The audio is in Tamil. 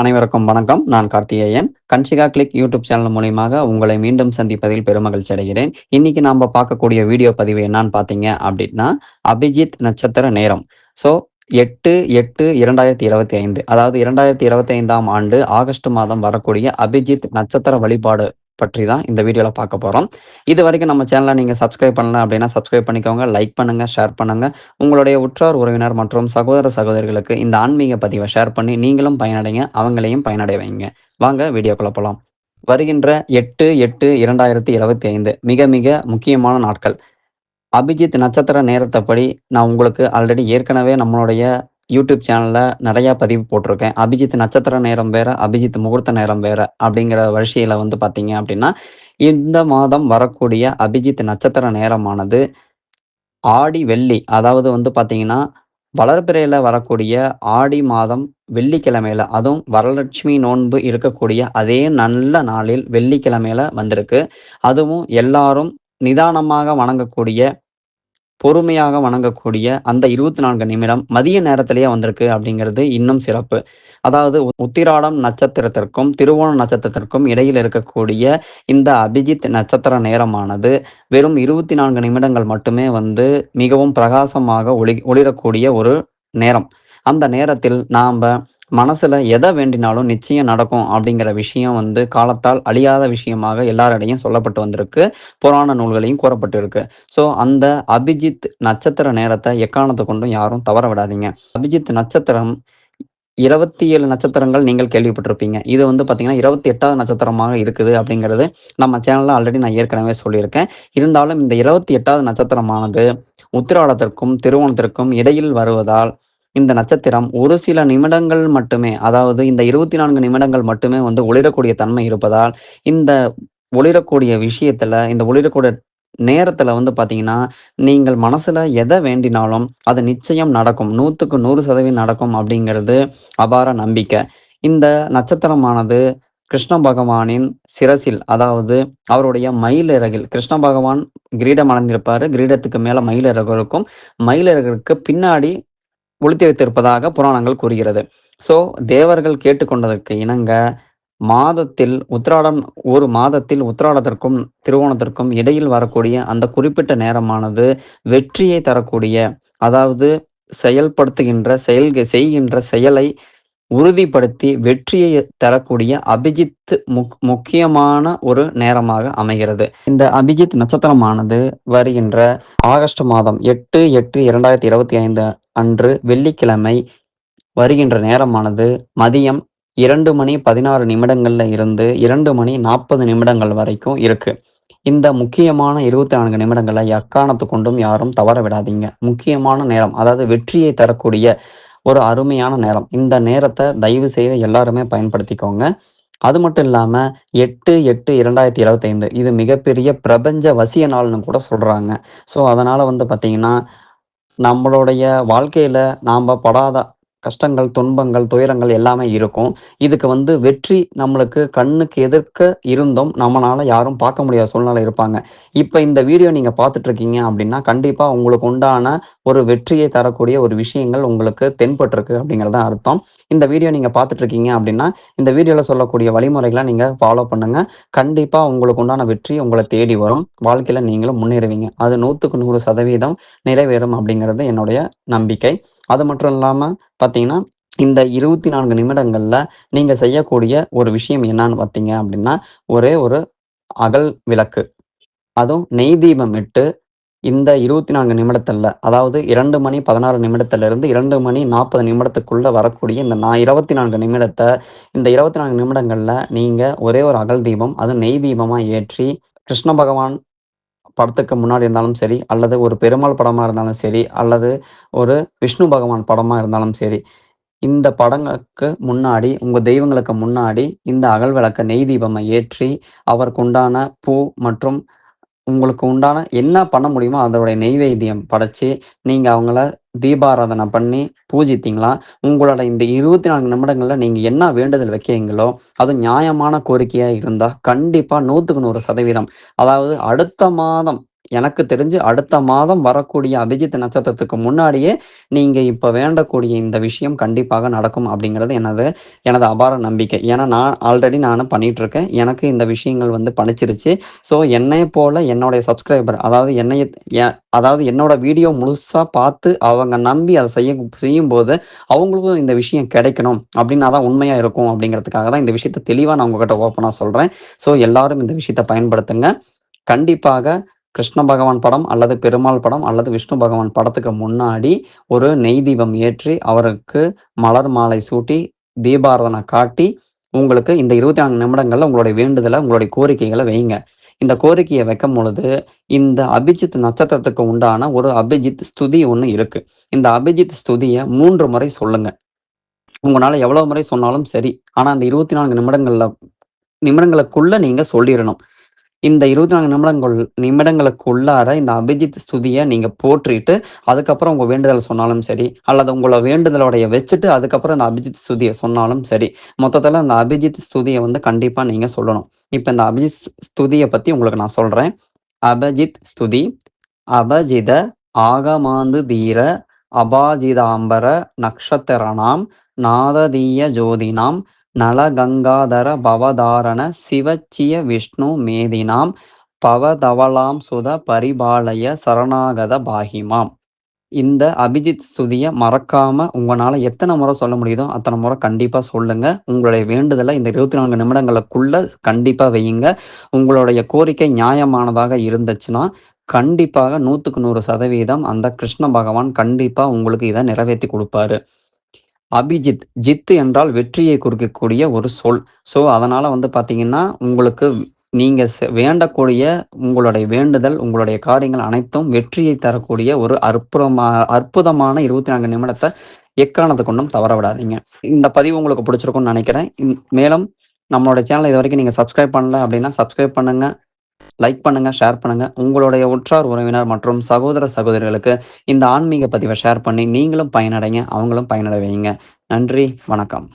அனைவருக்கும் வணக்கம். நான் Karthikeyan. Kanshika click YouTube channel மூலியமாக உங்களை மீண்டும் சந்திப்பதில் பெருமகிழ்ச்சி அடைகிறேன். இன்னைக்கு நாம பார்க்கக்கூடிய வீடியோ பதிவு என்னன்னு பார்த்தீங்க அப்படின்னா அபிஜித் நட்சத்திர நேரம். ஸோ எட்டு எட்டு இரண்டாயிரத்தி இருபத்தி ஐந்து. அதாவது இரண்டாயிரத்தி இருபத்தி ஐந்தாம் ஆண்டு ஆகஸ்ட் மாதம் வரக்கூடிய அபிஜித் நட்சத்திர வழிபாடு பற்றி தான் இந்த வீடியோவில் பார்க்க போகிறோம் இது வரைக்கும் நம்ம சேனலை நீங்கள் சப்ஸ்கிரைப் பண்ணல அப்படின்னா சப்ஸ்கிரைப் பண்ணிக்கோங்க லைக் பண்ணுங்கள் ஷேர் பண்ணுங்க. உங்களுடைய உற்றார் உறவினர் மற்றும் சகோதர சகோதரிகளுக்கு இந்த ஆன்மீக பதிவை ஷேர் பண்ணி நீங்களும் பயனடைங்க அவங்களையும் பயனடை வைங்க. வாங்க வீடியோக்குள்ள போகலாம் வருகின்ற எட்டு எட்டு இரண்டாயிரத்தி இருபத்தி ஐந்து மிக மிக முக்கியமான நாட்கள். அபிஜித் நட்சத்திர நேரத்தைப்படி நான் உங்களுக்கு ஆல்ரெடி ஏற்கனவே நம்மளுடைய யூடியூப் சேனலில் நிறையா பதிவு போட்டிருக்கேன். அபிஜித் நட்சத்திர நேரம் வேறு அபிஜித் முகூர்த்த நேரம் வேறு அப்படிங்கிற வரிசையில் வந்து பார்த்தீங்க அப்படின்னா இந்த மாதம் வரக்கூடிய அபிஜித் நட்சத்திர நேரமானது ஆடி வெள்ளி அதாவது வந்து பார்த்தீங்கன்னா வளர்பிறையில் வரக்கூடிய ஆடி மாதம் வெள்ளிக்கிழமையில அதுவும் வரலட்சுமி நோன்பு இருக்கக்கூடிய அதே நல்ல நாளில் வெள்ளிக்கிழமையில வந்திருக்கு. அதுவும் எல்லாரும் நிதானமாக வணங்கக்கூடிய பொறுமையாக வணங்கக்கூடிய அந்த இருபத்தி நான்கு நிமிடம் மதிய நேரத்திலேயே வந்திருக்கு அப்படிங்கிறது இன்னும் சிறப்பு. அதாவது உத்திராடம் நட்சத்திரத்திற்கும் திருவோண நட்சத்திரத்திற்கும் இடையில் இருக்கக்கூடிய இந்த அபிஜித் நட்சத்திர நேரமானது வெறும் இருபத்தி நான்கு நிமிடங்கள் மட்டுமே வந்து மிகவும் பிரகாசமாக ஒளி ஒளிரக்கூடிய ஒரு நேரம். அந்த நேரத்தில் நாம் மனசுல எதை வேண்டினாலும் நிச்சயம் நடக்கும் அப்படிங்கிற விஷயம் வந்து காலத்தால் அழியாத விஷயமாக எல்லாரிடையும் சொல்லப்பட்டு வந்திருக்கு. புராண நூல்களையும் கூறப்பட்டிருக்கு. ஸோ அந்த அபிஜித் நட்சத்திர நேரத்தை எக்காரணத்தை கொண்டும் யாரும் தவற விடாதீங்க. அபிஜித் நட்சத்திரம் இருபத்தி ஏழு நட்சத்திரங்கள் நீங்கள் கேள்விப்பட்டிருப்பீங்க. இது வந்து பார்த்தீங்கன்னா இருபத்தி எட்டாவது நட்சத்திரமாக இருக்குது அப்படிங்கிறது நம்ம சேனலில் ஆல்ரெடி நான் ஏற்கனவே சொல்லியிருக்கேன். இருந்தாலும் இந்த இருபத்தி எட்டாவது நட்சத்திரமானது உத்திராடத்திற்கும் திருவோணத்திற்கும் இடையில் வருவதால் இந்த நட்சத்திரம் ஒரு சில நிமிடங்கள் மட்டுமே அதாவது இந்த இருபத்தி நான்கு நிமிடங்கள் மட்டுமே வந்து ஒளிரக்கூடிய தன்மை இருப்பதால் இந்த ஒளிரக்கூடிய விஷயத்துல இந்த ஒளிரக்கூடிய நேரத்துல வந்து பாத்தீங்கன்னா நீங்கள் மனசுல எதை வேண்டினாலும் அது நிச்சயம் நடக்கும். நூற்றுக்கு நூறு சதவீதம் நடக்கும் அப்படிங்கிறது அபார நம்பிக்கை. இந்த நட்சத்திரமானது கிருஷ்ண பகவானின் சிரசில் அதாவது அவருடைய மயிலிறகில் கிருஷ்ண பகவான் கிரீடம் அடைந்திருப்பாரு கிரீடத்துக்கு மேல மயிலிறகு இருக்கும். மயிலிறகுக்கு பின்னாடி ஒளித்து வைத்திருப்பதாக புராணங்கள் கூறுகிறது. ஸோ தேவர்கள் கேட்டுக்கொண்டதற்கு இணங்க மாதத்தில் உத்திராடம் ஒரு மாதத்தில் உத்திராடத்திற்கும் திருவோணத்திற்கும் இடையில் வரக்கூடிய அந்த குறிப்பிட்ட நேரமானது வெற்றியை தரக்கூடிய அதாவது செயல்படுத்துகின்ற செயல் செய்கின்ற செயலை உறுதிப்படுத்தி வெற்றியை தரக்கூடிய அபிஜித் முக் முக்கியமான ஒரு நேரமாக அமைகிறது. இந்த அபிஜித் நட்சத்திரமானது வருகின்ற ஆகஸ்ட் மாதம் எட்டு எட்டு இரண்டாயிரத்தி இருபத்தி ஐந்து அன்று வெள்ளிக்கிழமை வருகின்ற நேரமானது மதியம் இரண்டு மணி பதினாறு நிமிடங்கள்ல இருந்து இரண்டு மணி நாற்பது நிமிடங்கள் வரைக்கும் இருக்கு. இந்த முக்கியமான இருபத்தி நான்கு நிமிடங்களை எக்காரணத்து கொண்டும் யாரும் தவற விடாதீங்க. முக்கியமான நேரம் அதாவது வெற்றியை தரக்கூடிய ஒரு அருமையான நேரம். இந்த நேரத்தை தயவு செய்து எல்லாருமே பயன்படுத்திக்கோங்க. அது மட்டும் இல்லாம எட்டு எட்டு இரண்டாயிரத்தி இருபத்தைந்து இது மிகப்பெரிய பிரபஞ்ச வசிய நாள்னு கூட சொல்றாங்க. ஸோ அதனால வந்து பார்த்தீங்கன்னா நம்மளுடைய வாழ்க்கையில நாம படாத கஷ்டங்கள் துன்பங்கள் துயரங்கள் எல்லாமே இருக்கும். இதுக்கு வந்து வெற்றி நம்மளுக்கு கண்ணுக்கு எதிர்க்க இருந்தும் நம்மளால யாரும் பார்க்க முடியாத சூழ்நிலை இருப்பாங்க. இப்போ இந்த வீடியோ நீங்க பார்த்துட்டு இருக்கீங்க அப்படின்னா கண்டிப்பா உங்களுக்கு உண்டான ஒரு வெற்றியை தரக்கூடிய ஒரு விஷயங்கள் உங்களுக்கு தென்பட்டிருக்கு அப்படிங்கிறது தான் அர்த்தம். இந்த வீடியோ நீங்க பார்த்துட்டு இருக்கீங்க அப்படின்னா இந்த வீடியோல சொல்லக்கூடிய வழிமுறைகளை நீங்க ஃபாலோ பண்ணுங்க. கண்டிப்பா உங்களுக்கு உண்டான வெற்றி உங்களை தேடி வரும். வாழ்க்கையில நீங்களும் முன்னேறுவீங்க. அது நூற்றுக்கு நூறு சதவீதம் நிறைவேறும் அப்படிங்கிறது என்னுடைய நம்பிக்கை. அது மட்டும் இல்லாமல் பார்த்தீங்கன்னா இந்த இருபத்தி நான்கு நிமிடங்களில் நீங்கள் செய்யக்கூடிய ஒரு விஷயம் என்னன்னு பார்த்தீங்க அப்படின்னா ஒரே ஒரு அகல் விளக்கு. அதுவும் நெய் தீபம் இட்டு இந்த இருபத்தி நான்கு நிமிடத்தில் அதாவது இரண்டு மணி பதினாறு நிமிடத்திலிருந்து இரண்டு மணி நாற்பது நிமிடத்துக்குள்ளே வரக்கூடிய இந்த நான் இருபத்தி நான்கு நிமிடத்தை இந்த இருபத்தி நான்கு நிமிடங்களில் நீங்கள் ஒரே ஒரு அகல் தீபம் அதுவும் நெய் தீபமாக ஏற்றி கிருஷ்ண பகவான் படத்துக்கு முன்னாடி இருந்தாலும் சரி அல்லது ஒரு பெருமாள் படமா இருந்தாலும் சரி அல்லது ஒரு விஷ்ணு பகவான் படமா இருந்தாலும் சரி இந்த படங்களுக்கு முன்னாடி உங்க தெய்வங்களுக்கு முன்னாடி இந்த அகல் விளக்க நெய் தீபமை ஏற்றி அவருக்கு உண்டான பூ மற்றும் உங்களுக்கு உண்டான என்ன பண்ண முடியுமோ அதோடைய நெய்வேத்தியம் படைச்சு நீங்க அவங்கள தீபாராதனை பண்ணி பூஜித்தீங்களா? உங்களோட இந்த இருபத்தி நான்கு நிமிடங்கள்ல நீங்க என்ன வேண்டுதல் வைக்கிறீங்களோ அது நியாயமான கோரிக்கையா இருந்தா கண்டிப்பா நூத்துக்கு நூறு சதவீதம். அதாவது அடுத்த மாதம் எனக்கு தெரிஞ்சு அடுத்த மாதம் வரக்கூடிய அபிஜித் நட்சத்திரத்துக்கு முன்னாடியே நீங்கள் இப்போ வேண்டக்கூடிய இந்த விஷயம் கண்டிப்பாக நடக்கும் அப்படிங்கிறது எனது எனது அபார நம்பிக்கை. ஏன்னா நான் ஆல்ரெடி நானும் பண்ணிட்டு இருக்கேன். எனக்கு இந்த விஷயங்கள் வந்து பணிச்சிருச்சு ஸோ என்னை போல என்னுடைய சப்ஸ்கிரைபர் அதாவது என்னைய எ அதாவது என்னோட வீடியோ முழுசாக பார்த்து அவங்க நம்பி அதை செய்ய செய்யும்போது, அவங்களுக்கும் இந்த விஷயம் கிடைக்கணும் அப்படின்னா தான் உண்மையாக இருக்கும் அப்படிங்கிறதுக்காக தான் இந்த விஷயத்தை தெளிவாக நான் உங்ககிட்ட ஓப்பனாக சொல்கிறேன் ஸோ எல்லாரும் இந்த விஷயத்தை பயன்படுத்துங்க. கண்டிப்பாக கிருஷ்ண பகவான் படம் அல்லது பெருமாள் படம் அல்லது விஷ்ணு பகவான் படத்துக்கு முன்னாடி ஒரு நெய் தீபம் ஏற்றி, அவருக்கு மலர் மாலை சூட்டி, தீபாரதனை காட்டி, உங்களுக்கு இந்த 24 நிமிடங்கள்ல உங்களுடைய வேண்டுதலை உங்களுடைய கோரிக்கைகளை வைங்க. இந்த கோரிக்கையை வைக்கும் பொழுது, இந்த அபிஜித் நட்சத்திரத்துக்கு உண்டான ஒரு அபிஜித் ஸ்துதி ஒன்று இருக்கு. இந்த அபிஜித் ஸ்துதியை மூன்று முறை சொல்லுங்க. உங்களால் எவ்வளவு முறை சொன்னாலும் சரி. ஆனால் அந்த இருபத்தி நான்கு நிமிடங்களில் நிமிடங்களுக்குள்ள நீங்க சொல்லிடணும் இந்த 24 நிமிடங்கள் நிமிடங்களுக்கு உள்ளார இந்த அபிஜித் ஸ்துதியை நீங்க போற்றிட்டு, அதுக்கப்புறம் உங்க வேண்டுதல் சொன்னாலும் சரி, அல்லது உங்கள வேண்டுதலோடைய வச்சுட்டு அதுக்கப்புறம் இந்த அபிஜித் ஸ்துதியை சொன்னாலும் சரி. மொத்தத்துல அந்த அபிஜித் ஸ்துதியை வந்து கண்டிப்பா நீங்க சொல்லணும். இப்ப இந்த அபிஜித் ஸ்துதியை பற்றி பத்தி உங்களுக்கு நான் சொல்றேன். அபஜித் ஸ்துதி, அபஜித ஆகமாந்து தீர அபாஜிதாம்பர நக்ஷத்திரனாம் நாததீய ஜோதினாம் நலகங்காதர பவதாரண சிவச்சிய விஷ்ணு மேதினாம் பவதவலாம் சுத பரிபாலய சரணாகத பாகிமாம் இந்த அபிஜித் சுதியை மறக்காம உங்களால் எத்தனை முறை சொல்ல முடியுதோ, அத்தனை முறை கண்டிப்பாக சொல்லுங்க. உங்களுடைய வேண்டுதலை இந்த 24 நிமிடங்களுக்குள்ள கண்டிப்பாக வையுங்க. உங்களுடைய கோரிக்கை நியாயமானதாக இருந்துச்சுன்னா, கண்டிப்பாக 100க்கு 100% அந்த கிருஷ்ண பகவான் கண்டிப்பாக உங்களுக்கு இதை நிறைவேற்றி கொடுப்பாரு அபிஜித், ஜித்து என்றால் வெற்றியை குறிக்கக்கூடிய ஒரு சொல். ஸோ அதனால் வந்து பார்த்தீங்கன்னா, உங்களுக்கு நீங்கள் வேண்டக்கூடிய உங்களுடைய வேண்டுதல், உங்களுடைய காரியங்கள் அனைத்தும் வெற்றியை தரக்கூடிய ஒரு அற்புதமா அற்புதமான 24 நிமிடத்த எக்காரணத்த கொண்டும் தவற விடாதீங்க. இந்த பதிவு உங்களுக்கு பிடிச்சிருக்கும்னு நினைக்கிறேன் மேலும் நம்மளோட இது வரைக்கும் நீங்கள் சப்ஸ்கிரைப் பண்ணல அப்படின்னா, சப்ஸ்கிரைப் பண்ணுங்கள் லைக் பண்ணுங்க, ஷேர் பண்ணுங்க. உங்களுடைய உற்றார் உறவினர் மற்றும் சகோதர சகோதரிகளுக்கு இந்த ஆன்மீக பதிவை ஷேர் பண்ணி நீங்களும் பயனடைங்க, அவங்களும் பயனடைவீங்க நன்றி, வணக்கம்.